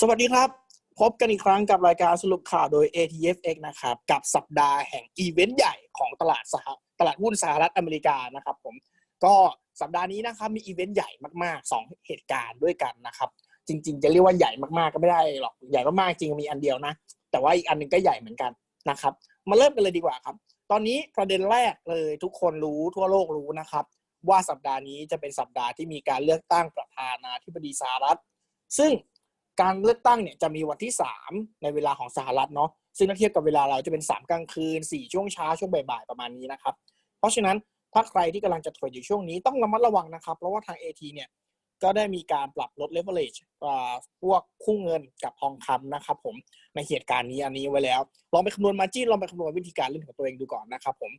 สวัสดีครับ พบกันอีกครั้งกับรายการสรุปข่าวโดย ATFX นะครับ กับสัปดาห์แห่งอีเวนต์ใหญ่ของตลาดสหตลาดหุ้นสหรัฐอเมริกานะครับผมก็สัปดาห์นี้นะครับมีอีเวนต์ใหญ่มากๆ 2 เหตุการณ์ด้วยกันนะครับ จริง ๆ จะเรียกว่าใหญ่มากๆก็ไม่ได้หรอกใหญ่มากๆจริงมีอันเดียวนะ แต่ว่าอีกอันหนึงก็ใหญ่เหมือนกันนะครับ มาเริ่มกันเลยดีกว่าครับ ตอนนี้ประเด็นแรกเลยทุกคนรู้ทั่วโลกรู้นะครับ ว่าสัปดาห์นี้จะเป็นสัปดาห์ที่มีการเลือกตั้งประธานาธิบดีสหรัฐ ซึ่ง การเลือกตั้งเนี่ยจะมีวันที่ 3 ในเวลาของสหรัฐเนาะซึ่งถ้าเทียบกับเวลาเราจะเป็น 3 กลางคืน 4 ช่วงเช้าช่วงบ่ายๆประมาณนี้นะครับ เพราะฉะนั้นถ้าใครที่กำลังจะเทรดอยู่ช่วงนี้ต้องระมัดระวังนะครับ เพราะว่าทาง AT เนี่ยก็ได้มีการปรับลด leverage พวกคู่เงินกับทองคำนะครับผมในเหตุการณ์นี้อันนี้ไว้แล้ว ลองไปคำนวณมาจิ้นลองไปคำนวณวิธีการเล่นของตัวเองดูก่อนนะครับผม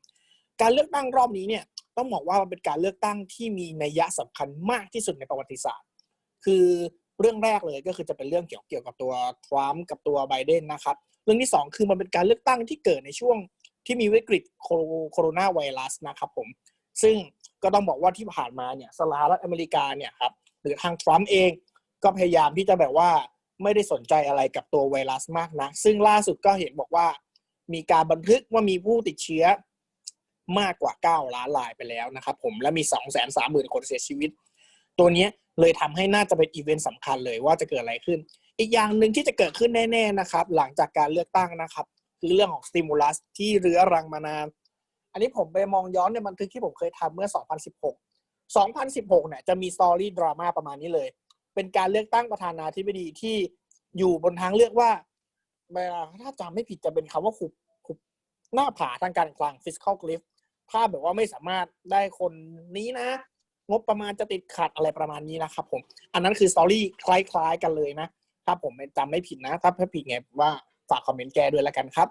การเลือกตั้งรอบนี้เนี่ยต้องบอกว่ามันเป็นการเลือกตั้งที่มีนัยยะสำคัญมากที่สุดในประวัติศาสตร์ คือ เรื่องแรกเลยก็คือจะเป็นเรื่องเกี่ยวเกี่ยวกับตัวทรัมป์กับตัวไบเดนนะครับ เรื่องที่สองคือมันเป็นการเลือกตั้งที่เกิดในช่วงที่มีวิกฤตโคโคโรนาไวรัสนะครับผม ซึ่งก็ต้องบอกว่าที่ผ่านมาเนี่ยสหรัฐอเมริกาเนี่ยครับหรือทางทรัมป์เองก็พยายามที่จะแบบว่าไม่ได้สนใจอะไรกับตัวไวรัสมากนะซึ่งล่าสุดก็เห็นบอกว่า มีการบันทึกว่ามีผู้ติดเชื้อมากกว่า 9 ล้านรายไปแล้วนะครับผมและมี 2 3 0 0 0 0 คนเสียชีวิต ตัวนี้เลยทำให้น่าจะเป็นอีเวนต์สำคัญเลยว่าจะเกิดอะไรขึ้น อีกอย่างหนึ่งที่จะเกิดขึ้นแน่ๆนะครับ หลังจากการเลือกตั้งนะครับ คือเรื่องของสติมูลัสที่เรื้อรังมานาน อันนี้ผมไปมองย้อนในบันทึกที่ผมเคยทำเมื่อ 2016 2016 เนี่ยจะมีสตอรี่ดราม่าประมาณนี้เลย เป็นการเลือกตั้งประธานาธิบดีที่อยู่บนทางเลือกว่าเวลาถ้าจำไม่ผิดจะเป็นคำว่าขุบขุบหน้าผาทางการคลัง fiscal cliff ถ้าแบบว่าไม่สามารถได้คนนี้นะ งบประมาณจะติดขัดอะไรประมาณนี้นะครับผมอันนั้นคือสตอรี่คล้ายๆกันเลยนะ ถ้าผมจำไม่ผิดนะ ถ้าผิดไงว่าฝากคอมเมนต์แก้ด้วยแล้วกันครับ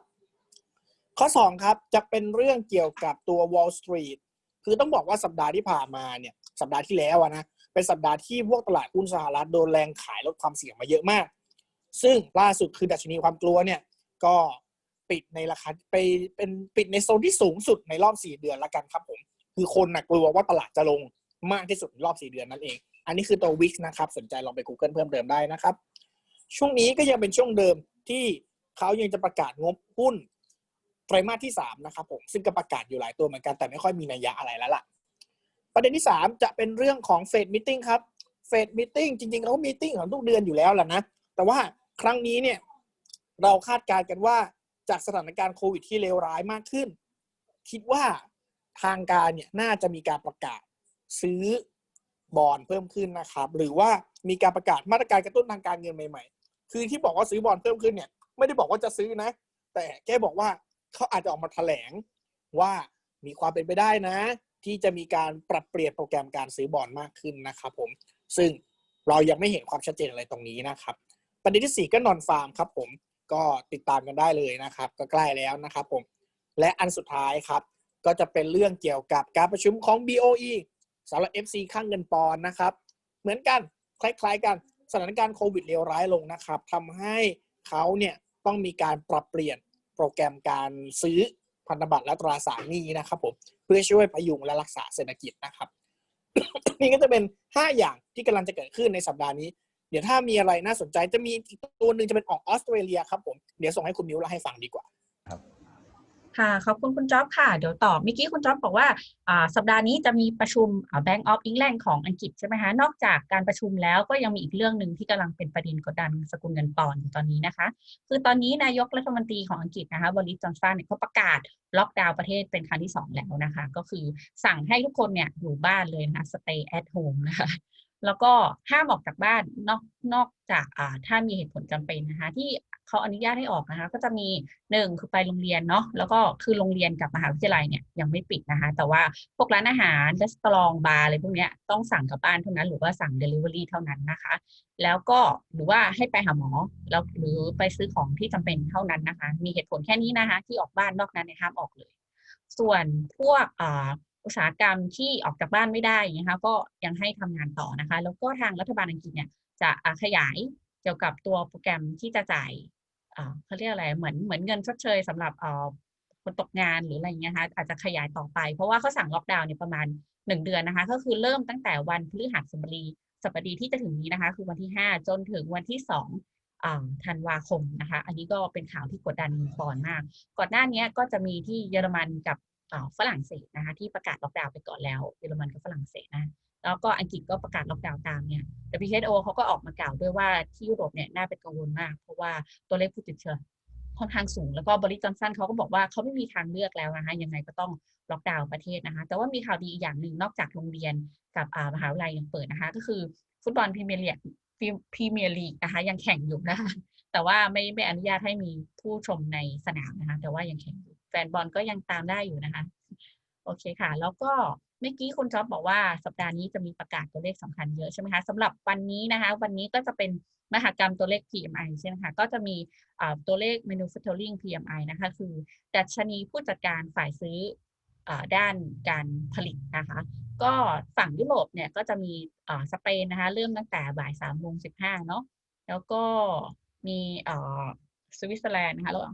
ข้อ 2 ครับจะเป็นเรื่องเกี่ยวกับตัว Wall Street คือต้องบอกว่าสัปดาห์ที่ผ่านมาเนี่ยสัปดาห์ที่แล้วนะเป็นสัปดาห์ที่พวกตลาดหุ้นสหรัฐโดนแรงขายลดความเสี่ยงมาเยอะมาก ซึ่งล่าสุดคือดัชนีความกลัวเนี่ยก็ปิดในราคาไปเป็นปิดในโซนที่สูงสุดในรอบ 4 เดือนแล้วกันครับผม คือคนนะกลัวว่าตลาดจะลง มากที่สุดรอบ 4 เดือนนั่นเอง อันนี้คือตัววิกนะครับ สนใจลองไป Google เพิ่มเติมได้นะครับ ช่วงนี้ก็ยังเป็นช่วงเดิมที่เขายังจะประกาศงบหุ้นไตรมาสที่ 3 นะครับผม ซึ่งก็ประกาศอยู่หลายตัวเหมือนกันแต่ไม่ค่อยมีนัยยะอะไรแล้วล่ะ ประเด็นที่ 3 จะเป็นเรื่องของเฟดมิทติ้งครับเฟดมิทติ้งจริงๆเขามีติ้งของทุกเดือนอยู่แล้วแหละนะ แต่ว่าครั้งนี้เนี่ยเราคาดการณ์กันว่าจากสถานการณ์โควิดที่เลวร้ายมากขึ้น คิดว่าทางการเนี่ยน่าจะมีการประกาศ ซื้อบอลเพิ่มขึ้นนะครับ หรือว่ามีการประกาศมาตรการกระตุ้นทางการเงินใหม่ๆ คือที่บอกว่าซื้อบอลเพิ่มขึ้นเนี่ย ไม่ได้บอกว่าจะซื้อนะ แต่แค่บอกว่าเขาอาจจะออกมาแถลงว่ามีความเป็นไปได้นะ ที่จะมีการปรับเปลี่ยนโปรแกรมการซื้อบอลมากขึ้นนะครับผมซึ่งเรายังไม่เห็นความชัดเจนอะไรตรงนี้นะครับ ประเด็นที่สี่ก็นอนฟาร์มครับผมก็ติดตามกันได้เลยนะครับ ก็ใกล้แล้วนะครับผมและอันสุดท้ายครับ ก็จะเป็นเรื่องเกี่ยวกับการประชุมของ BOE สำหรับ FC ข้างเงินปอนด์นะครับ เหมือนกันคล้ายๆกันสถานการณ์โควิดเลวร้ายลงนะครับทำให้เขาเนี่ยต้องมีการปรับเปลี่ยนโปรแกรมการซื้อพันธบัตรและตราสารหนี้นะครับผมเพื่อช่วยพยุงและรักษาเศรษฐกิจนะครับ นี่ก็จะเป็น 5 อย่างที่กำลังจะเกิดขึ้นในสัปดาห์นี้ เดี๋ยวถ้ามีอะไรน่าสนใจจะมีอีกตัวหนึ่งจะเป็นออกออสเตรเลียครับผม เดี๋ยวส่งให้คุณมิวเล่าให้ฟังดีกว่า ค่ะ ขอบคุณคุณจ๊อบค่ะ เดี๋ยวต่อเมื่อกี้คุณจ๊อบบอกว่าสัปดาห์นี้จะมีประชุม Bank of England ของอังกฤษใช่ไหมคะ นอกจากการประชุมแล้วก็ยังมีอีกเรื่องหนึ่งที่กำลังเป็นประเด็นกดดันสกุลเงินปอนด์อยู่ตอนนี้นะคะ คือตอนนี้นายกรัฐมนตรีของอังกฤษนะคะบริสจอนสันเนี่ยเขาประกาศล็อกดาวน์ประเทศเป็นครั้งที่ 2 แล้วนะคะ ก็คือสั่งให้ทุกคนเนี่ยอยู่บ้านเลยนะคะ stay at home นะคะ แล้วก็ห้ามออกจากบ้านนอกนอกจากอ่าถ้ามีเหตุผลจำเป็นนะคะ ที่เขาอนุญาตให้ออกนะคะ ก็จะมีหนึ่งคือไปโรงเรียนเนาะแล้วก็คือโรงเรียนกับมหาวิทยาลัยเนี่ยยังไม่ปิดนะคะ แต่ว่าพวกร้านอาหารรีสตรองบาร์อะไรพวกเนี้ยต้องสั่งกลับบ้านเท่านั้น หรือว่าสั่ง Delivery เท่านั้นนะคะ แล้วก็หรือว่าให้ไปหาหมอแล้วหรือไปซื้อของที่จำเป็นเท่านั้นนะคะ มีเหตุผลแค่นี้นะคะ ที่ออกบ้านนอกนั้นเนี่ยห้ามออกเลย ส่วนพวกอ่า อุตสาหกรรมที่ออกจากบ้านไม่ได้นะคะก็ยังให้ทำงานต่อนะคะ แล้วก็ทางรัฐบาลอังกฤษเนี่ยจะขยายเกี่ยวกับตัวโปรแกรมที่จะจ่ายเขาเรียกอะไรเหมือนเหมือนเงินชดเชยสำหรับคนตกงานหรืออะไรเงี้ยนะคะอาจจะขยายต่อไป เพราะว่าเขาสั่งล็อกดาวน์เนี่ยประมาณ 1 เดือนนะคะ ก็คือเริ่มตั้งแต่วันพฤหัสบดีสัปดาห์ที่จะถึงนี้นะคะ คือวันที่ 5 จนถึงวันที่อ่าธันวาคมนะคะ อันนี้ก็เป็นข่าวที่กดดันเงินปอนมาก ก่อนหน้านี้ก็จะมีที่เยอรมันกับ ฝรั่งเศสนะคะที่ประกาศล็อกดาวน์ไปก่อนแล้วเยอรมันกับฝรั่งเศสนะแล้วก็อังกฤษก็ประกาศล็อกดาวน์ตามเนี่ย WHO เขาก็ออกมากล่าวด้วยว่าที่ยุโรปเนี่ยน่าเป็นกังวลมาก เพราะว่าตัวเลขผู้ติดเชื้อค่อนข้างสูง แล้วก็บริจอนสันเขาก็บอกว่าเขาไม่มีทางเลือกแล้วนะคะยังไงก็ต้องล็อกดาวน์ประเทศนะคะ แต่ว่ามีข่าวดีอีกอย่างหนึ่งนอกจากโรงเรียนกับมหาวิทยาลัยยังเปิดนะคะ ก็คือฟุตบอลพรีเมียร์ลีกพรีเมียร์ลีกนะคะยังแข่งอยู่นะคะแต่ว่าไม่ไม่อนุญาตให้มีผู้ชมในสนามนะคะ แต่ว่ายังแข่งอยู่ ฟนบอลก็ยังตามได้อยู่นะคะ โอเคค่ะ แล้วก็เมื่อกี้คุณจ๊อบบอกว่าสัปดาห์นี้จะมีประกาศตัวเลขสำคัญเยอะใช่ไหมคะสำหรับวันนี้นะคะ วันนี้ก็จะเป็นมหกรรมตัวเลข PMI ใช่ไหมคะ ก็จะมีตัวเลข manufacturing PMI นะคะ คือดัชนีผู้จัดการฝ่ายซื้ออด้านการผลิตนะคะ ก็ฝั่งยุโรปเนี่ยก็จะมีสเปนนะคะ เริ่มตั้งแต่บ่ายสามโมงสิบห้าเนาะแล้วก็มีสวิตเซอร์แลนด์นะคะแล้ว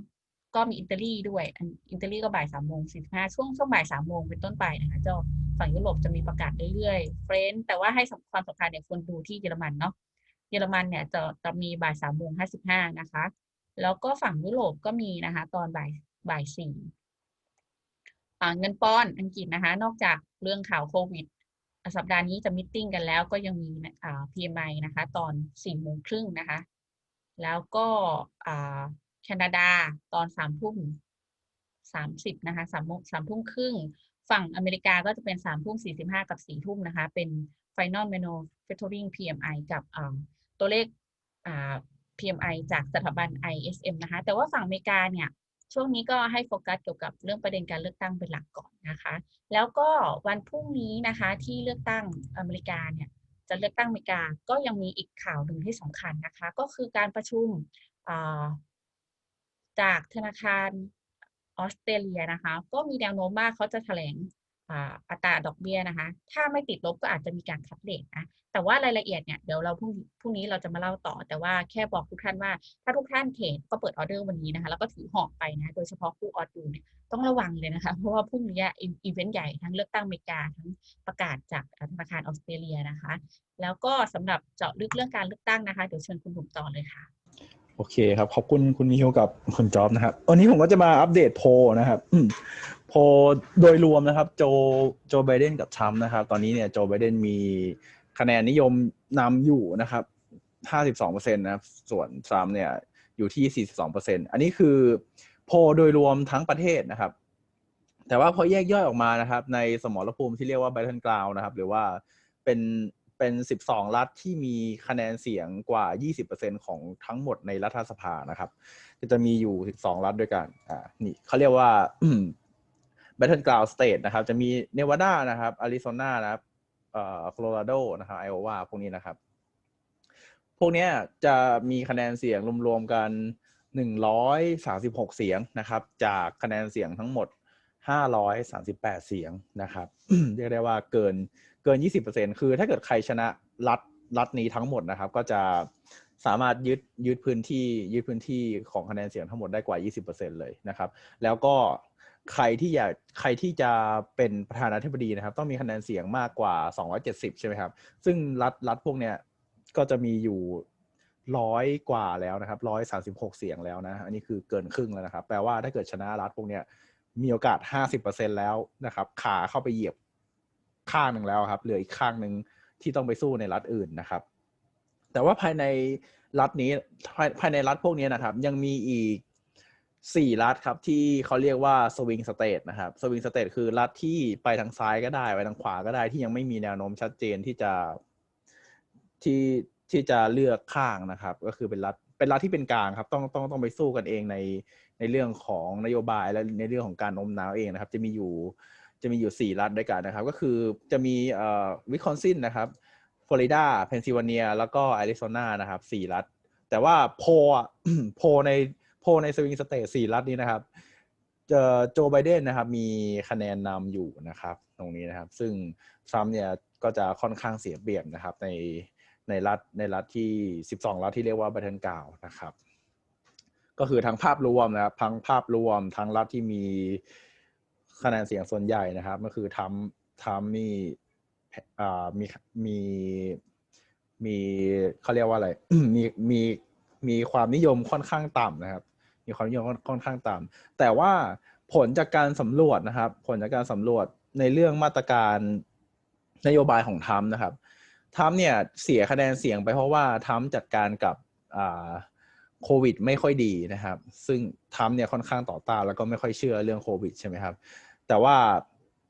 ก็มีอิตาลีด้วยอิตาลีก็บ่ายสามโมงสี่สิบห้าช่วงช่วงบ่ายสามโมงเป็นต้นไปนะคะเจ้าฝั่งยุโรปจะมีประกาศเรื่อยๆเฟรนแต่ว่าให้ความสำคัญเนี่ยควรดูที่เยอรมันเนาะเยอรมันเนี่ยจะจะมีบ่ายสามโมงห้าสิบห้านะคะ แล้วก็ฝั่งยุโรปก็มีนะคะ ตอนบ่ายบ่ายสี่เงินปอนด์อังกฤษนะคะ นอกจากเรื่องข่าวโควิด สัปดาห์นี้จะมิทติ้งกันแล้วก็ยังมีอ่า PMI นะคะ ตอนสี่โมงครึ่งนะคะ แล้วก็อ่า แคนาดาตอนสามทุ่มสามสิบนะคะสามโมงสามทุ่มครึ่ง ฝั่งอเมริกาก็จะเป็นสามทุ่มสี่สิบห้ากับสี่ทุ่มนะคะ เป็น Final Manufacturing PMI กับอ่าตัวเลขอ่า PMI จากสถาบัน ISM นะคะ แต่ว่าฝั่งอเมริกาเนี่ย ช่วงนี้ก็ให้โฟกัสเกี่ยวกับเรื่องประเด็นการเลือกตั้งเป็นหลักก่อนนะคะ แล้วก็วันพรุ่งนี้นะคะที่เลือกตั้งอเมริกาเนี่ย จะเลือกตั้งอเมริกาก็ยังมีอีกข่าวหนึ่งที่สำคัญนะคะ ก็คือการประชุมอ่า จากธนาคารออสเตรเลียนะคะ ก็มีแนวโน้มว่าเขาจะแถลงอัตราดอกเบี้ยนะคะ ถ้าไม่ติดลบก็อาจจะมีการคัดเลทนะ แต่ว่ารายละเอียดเนี่ยเดี๋ยวเราพรุ่งพรุ่งนี้เราจะมาเล่าต่อ แต่ว่าแค่บอกทุกท่านว่าถ้าทุกท่านเทรดก็เปิดออเดอร์วันนี้นะคะ แล้วก็ถือหอบไปนะ โดยเฉพาะคู่ออดดูเนี่ยต้องระวังเลยนะคะ เพราะว่าพรุ่งนี้อีเวนต์ใหญ่ทั้งเลือกตั้งอเมริกาทั้งประกาศจากธนาคารออสเตรเลียนะคะ แล้วก็สำหรับเจาะลึกเรื่องการเลือกตั้งนะคะ เดี๋ยวเชิญคุณบุ๋มต่อเลยค่ะ โอเคครับ ขอบคุณคุณมิวกับคุณจอบนะครับ วันนี้ผมก็จะมาอัปเดตโพนะครับโพโดยรวมนะครับ โจโจไบเดนกับทรัมป์นะครับ ตอนนี้เนี่ยโจไบเดนมีคะแนนนิยมนำอยู่นะครับ 52%นะครับ ส่วนทรัมป์เนี่ยอยู่ที่ 42%อันนี้คือโพโดยรวมทั้งประเทศนะครับ แต่ว่าพอแยกย่อยออกมานะครับ ในสมรภูมิที่เรียกว่า Battle Ground นะครับ หรือว่าเป็น เป็น 12 รัฐที่มีคะแนนเสียงกว่า 20%ของทั้งหมดในรัฐสภานะครับก็จะมีอยู่ 12 รัฐด้วยกันอ่านี่เขาเรียกว่า Battle Ground State นะครับ จะมีเนวาดานะครับอาริโซนานะครับเอ่อโคโลราโดนะครับไอโอวาพวกนี้นะครับ พวกนี้จะมีคะแนนเสียงรวมๆกัน 136 เสียงนะครับ จากคะแนนเสียงทั้งหมด 538 เสียงนะครับ เรียกได้ว่าเกิน เกิน 20%คือถ้าเกิดใครชนะรัฐรัฐนี้ทั้งหมดนะครับ ก็จะสามารถยึดยึดพื้นที่ยึดพื้นที่ของคะแนนเสียงทั้งหมดได้กว่า 20%เลยนะครับ แล้วก็ใครที่อยากใครที่จะเป็นประธานาธิบดีนะครับ ต้องมีคะแนนเสียงมากกว่า 270 ใช่ไหมครับ ซึ่งรัฐรัฐพวกเนี้ยก็จะมีอยู่ร้อยกว่าแล้วนะครับร้อยสาสิบหกเสียงแล้วนะ อันนี้คือเกินครึ่งแล้วนะครับ แปลว่าถ้าเกิดชนะรัฐพวกเนี้ยมีโอกาส50%แล้วนะครับ ขาเข้าไปเหยียบ ข้างหนึ่งแล้วครับ เหลืออีกข้างหนึ่งที่ต้องไปสู้ในรัฐอื่นนะครับ แต่ว่าภายในรัฐนี้ภายในรัฐพวกนี้นะครับ ยังมีอีกสี่รัฐครับที่เขาเรียกว่าสวิงสเตทนะครับสวิงสเตทคือรัฐที่ไปทางซ้ายก็ได้ไปทางขวาก็ได้ที่ยังไม่มีแนวโน้มชัดเจนที่จะที่ที่จะเลือกข้างนะครับ ก็คือเป็นรัฐเป็นรัฐที่เป็นกลางครับ ต้องต้องต้องไปสู้กันเองในในเรื่องของนโยบายและในเรื่องของการโน้มน้าวเองนะครับ จะมีอยู่ จะมีอยู่สี่รัฐด้วยกันนะครับ ก็คือจะมีเอ่อวิคอนซินนะครับฟลอริดาเพนซิลเวเนีย แล้วก็แอริโซนานะครับสี่รัฐ แต่ว่าโพโพในโพในสวิงสเตทสี่รัฐนี้นะครับเจอโจไบเดนนะครับมีคะแนนนำอยู่นะครับ ตรงนี้นะครับ ซึ่งทรัมป์เนี่ยก็จะค่อนข้างเสียเปรียบนะครับ ในในรัฐในรัฐที่ 12 รัฐที่เรียกว่าบัตเทิลกาวนะครับ ก็คือทั้งภาพรวมนะครับทั้งภาพรวมทั้งรัฐที่มี คะแนนเสียงส่วนใหญ่นะครับ ก็คือทำทำนี่มีมีมีเขาเรียกว่าอะไร มีมีมีความนิยมค่อนข้างต่ำนะครับ มีความนิยมค่อนข้างต่ำแต่ว่าผลจากการสำรวจนะครับ ผลจากการสำรวจในเรื่องมาตรการนโยบายของทัมนะครับทัมเนี่ยเสียคะแนนเสียงไปเพราะว่าทัมจัดการกับโควิด ไม่ค่อยดีนะครับ ซึ่งทัมเนี่ยค่อนข้างต่อต้านแล้วก็ไม่ค่อยเชื่อเรื่องโควิดใช่ไหมครับ แต่ว่า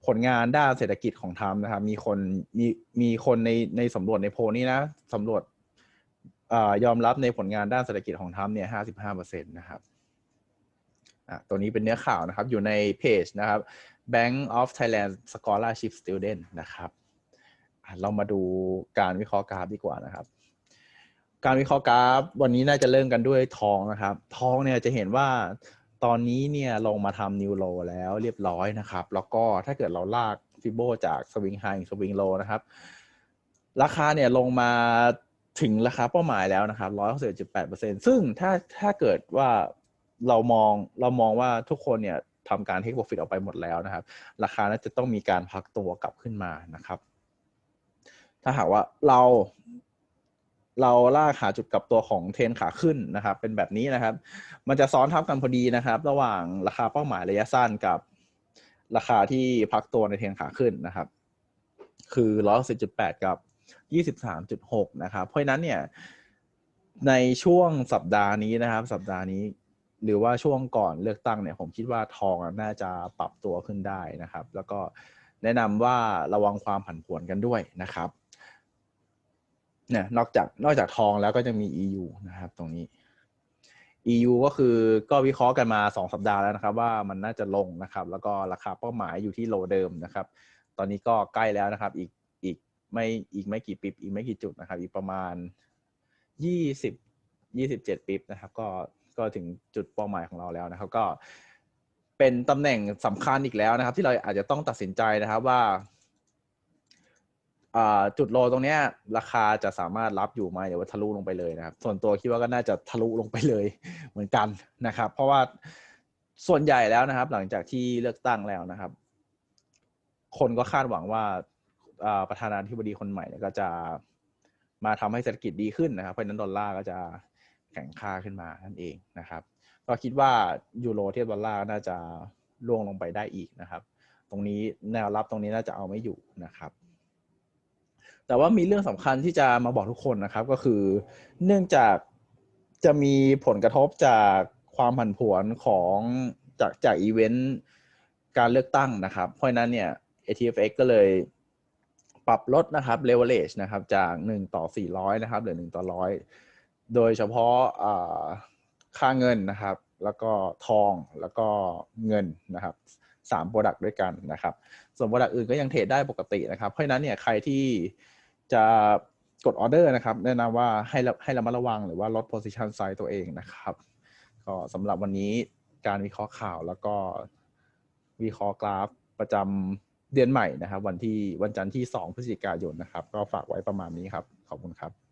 ผลงานด้านเศรษฐกิจของทรัมป์นะครับ มีคนมีมีคนในในสำรวจในโพลนี้นะสำรวจอยอมรับในผลงานด้านเศรษฐกิจของทรัมป์เนี่ยห้าสิบห้าเปอร์เซ็นต์นะครับอะตัวนี้เป็นเนื้อข่าวนะครับ อยู่ในเพจนะครับ Bank of Thailand Scholarship Student นะครับอะเรามาดูการวิเคราะห์กราฟดีกว่านะครับ การวิเคราะห์กราฟ วันนี้น่าจะเริ่มกันด้วยทองนะครับ ทองเนี่ยจะเห็นว่า ตอนนี้เนี่ยลงมาทำนิวโลแล้วเรียบร้อยนะครับ แล้วก็ถ้าเกิดเราลากฟิโบจากสวิงไฮสวิงโลนะครับ ราคาเนี่ยลงมาถึงราคาเป้าหมายแล้วนะครับร้อยหกสิบจุดแปดเปอร์เซ็นซึ่งถ้าถ้าเกิดว่าเรามองเรามองว่าทุกคนเนี่ยทำการเทคโปรฟิตออกไปหมดแล้วนะครับ ราคาน่าจะต้องมีการพักตัวกลับขึ้นมานะครับ ถ้าหากว่าเรา เราลากหาจุดกลับตัวของเทรนขาขึ้นนะครับ เป็นแบบนี้นะครับ มันจะซ้อนทับกันพอดีนะครับ ระหว่างราคาเป้าหมายระยะสั้นกับราคาที่พักตัวในเทรนขาขึ้นนะครับ คือร้อยสิบจุดแปดกับยี่สิบสามจุดหกนะครับ เพราะฉะนั้นเนี่ย ในช่วงสัปดาห์นี้นะครับ สัปดาห์นี้ หรือว่าช่วงก่อนเลือกตั้งเนี่ย ผมคิดว่าทองน่าจะปรับตัวขึ้นได้นะครับ แล้วก็แนะนำว่าระวังความผันผวนกันด้วยนะครับ เนี่ยนอกจากนอกจากทองแล้วก็จะมี EU นะครับ ตรงนี้ EU ก็คือก็วิเคราะห์กันมาสองสัปดาห์แล้วนะครับ ว่ามันน่าจะลงนะครับ แล้วก็ราคาเป้าหมายอยู่ที่โลเดิมนะครับ ตอนนี้ก็ใกล้แล้วนะครับ อีกอีกไม่อีกไม่กี่ปิบอีกไม่กี่จุดนะครับ อีกประมาณยี่สิบยี่สิบเจ็ดปิบนะครับ ก็ก็ถึงจุดเป้าหมายของเราแล้วนะครับ ก็เป็นตำแหน่งสำคัญอีกแล้วนะครับ ที่เราอาจจะต้องตัดสินใจนะครับว่า จุดโลตรงเนี้ยราคาจะสามารถรับอยู่ไหมหรือว่าทะลุลงไปเลยนะครับ ส่วนตัวคิดว่าก็น่าจะทะลุลงไปเลยเหมือนกันนะครับ เพราะว่าส่วนใหญ่แล้วนะครับ หลังจากที่เลือกตั้งแล้วนะครับ คนก็คาดหวังว่าประธานาธิบดีคนใหม่เนี่ยก็จะมาทำให้เศรษฐกิจดีขึ้นนะครับ เพราะฉะนั้นดอลลาร์ก็จะแข็งค่าขึ้นมานั่นเองนะครับ ก็คิดว่ายูโรเทียบดอลลาร์น่าจะล่วงลงไปได้อีกนะครับ ตรงนี้แนวรับตรงนี้น่าจะเอาไม่อยู่นะครับ แต่ว่ามีเรื่องสำคัญที่จะมาบอกทุกคนนะครับ ก็คือ เนื่องจากจะมีผลกระทบจากความผันผวนของจากจากอีเวนต์การเลือกตั้งนะครับ เพราะนั้นเนี่ย ATFX ก็เลยปรับลดนะครับ leverage นะครับจาก 1 ต่อ 400 นะครับเหลือ 1 ต่อ 100 โดยเฉพาะค่าเงินนะครับ แล้วก็ทองแล้วก็เงินนะครับสามโปรดักต์ด้วยกันนะครับ ส่วนโปรดักต์อื่นก็ยังเทรดได้ปกตินะครับ เพราะนั้นเนี่ยใครที่ จะกดออเดอร์นะครับ แนะนำว่าให้ระให้ระมัดระวังหรือว่าลด position size ตัวเองนะครับ ก็สำหรับวันนี้การวิเคราะห์ข่าวแล้วก็วิเคราะห์กราฟประจำเดือนใหม่นะครับ วันที่วันจันทร์ที่ 2 พฤศจิกายนนะครับ ก็ฝากไว้ประมาณนี้ครับ ขอบคุณครับ